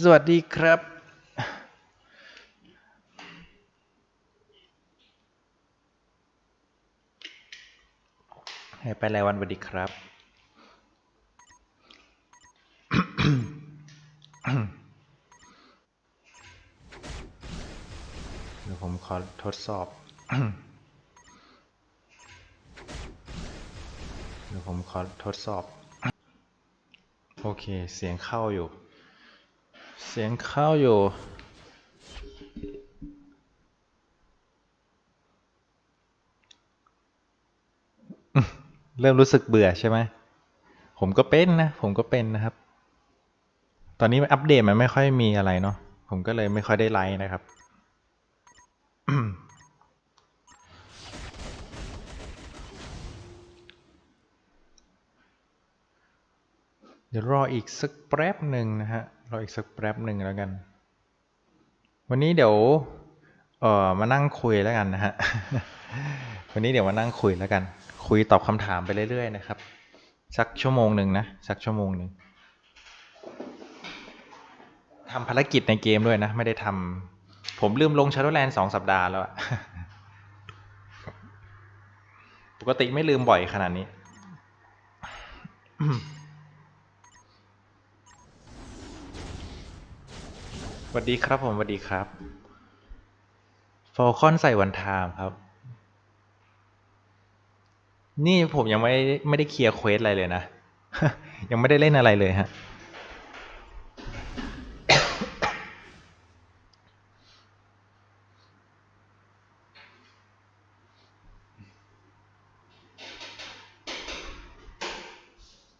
สวัสดีครับให้ไปรายวันสวัสดีครับ เดี๋ยวผมขอทดสอบ เดี๋ยวผมขอทดสอบ โอเค เสียงเข้าอยู่ เสียงเข้าอยู่ เริ่มรู้สึกเบื่อใช่ไหม ผมก็เป็นนะ ผมก็เป็นนะครับ ตอนนี้อัปเดตมันไม่ค่อยมีอะไรเนาะ ผมก็เลยไม่ค่อยได้ไลค์นะครับเดี๋ยวรออีกสักแป๊บหนึ่งนะฮะ รออีกสักแป๊บหนึ่งแล้วกัน วันนี้เดี๋ยว เอ่อ มานั่งคุยแล้วกันนะฮะ วันนี้เดี๋ยวมานั่งคุยแล้วกัน คุยตอบคำถามไปเรื่อยๆนะครับ สักชั่วโมงหนึ่งนะ สักชั่วโมงหนึ่งทำภารกิจในเกมด้วยนะ ไม่ได้ทำ ผมลืมลง Shadowland สองสัปดาห์แล้วอะปกติไม่ลืมบ่อยขนาดนี้ วัสดีครับผมสวัสดีครับฟอลคอนใส่วันไทม์ครับ นี่ผมยังไม่ไม่ได้เคลียร์เควสอะไรเลยนะ ยังไม่ได้เล่นอะไรเลยฮะ